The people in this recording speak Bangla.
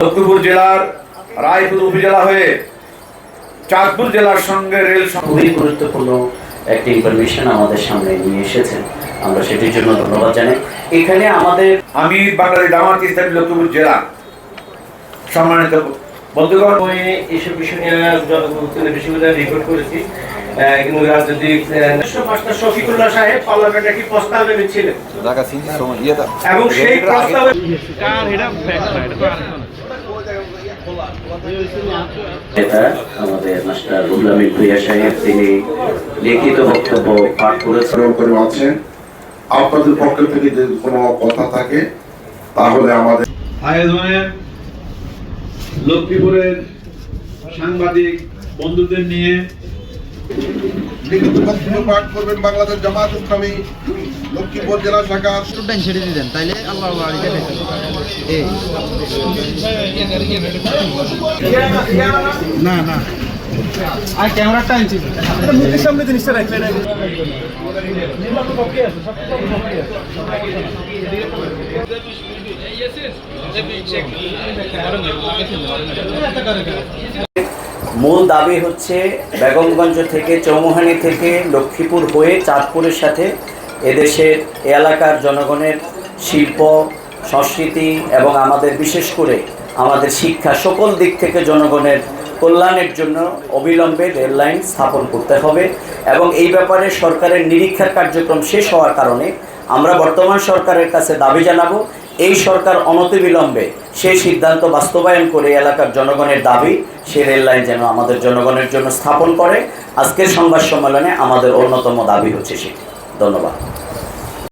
লক্ষ্মীপুর জেলার রায়পুর উপজেলা হয়ে চাঁদপুর জেলার সঙ্গে রেল খুবই গুরুত্বপূর্ণ একটি ইনফরমেশন আমাদের সামনে নিয়ে এসেছেন আমরা সেটির জন্য ধন্যবাদ জানাই। এখানে আমাদের আমি বাঙালি জামাত ইসলামী লক্ষ্মীপুর জেলা। সম্মানিত বন্ধুগণ সময়ে এইসব বিষয় নিয়ে জনগণের বিশ্ববিদ্যালয়ে রিপোর্ট করেছি। কিন্তু রাজনৈতিক মাস্টার শফিকুল্লাহ সাহেব পার্লামেন্টে একটি প্রস্তাব এনেছিলেন। dar. এবং সেই প্রস্তাবে নেতা আমাদের মাস্টার রুহুল ভুইয়া সাহেব তিনি লিখিত বক্তব্য পাঠ করেছেন করে আছেন আপনাদের পক্ষ থেকে যদি কোনো কথা থাকে তাহলে আমাদের আয়োজনের লক্ষ্মীপুরের সাংবাদিক বন্ধুদের নিয়ে লিখিত বক্তব্য পাঠ করবেন বাংলাদেশ জামাত ইসলামী লক্ষ্মীপুর জেলা শাখার টাইম ছেড়ে দিতেন তাইলে আল্লাহ না না আর ক্যামেরা টাইম ছিল মুখের সামনে জিনিসটা রাখলেন মূল দাবি হচ্ছে বেগমগঞ্জ থেকে, চৌমুহানি থেকে লক্ষ্মীপুর হয়ে চাঁদপুরের সাথে এদেশের এলাকার জনগণের শিল্প, সংস্কৃতি এবং আমাদের বিশেষ করে আমাদের শিক্ষা সকল দিক থেকে জনগণের কল্যাণের জন্য অবিলম্বে রেললাইন স্থাপন করতে হবে এবং এই ব্যাপারে সরকারের নিরীক্ষার কার্যক্রম শেষ হওয়ার কারণে আমরা বর্তমান সরকারের কাছে দাবি জানাব, এই সরকার অনতিবিলম্বে সেই সিদ্ধান্ত বাস্তবায়ন করে এলাকার জনগণের দাবি সে রেল লাইন যেন আমাদের জনগণের জন্য স্থাপন করে। আজকের সংবাদ সম্মেলনে আমাদের অন্যতম দাবি হচ্ছে সেটি। ধন্যবাদ।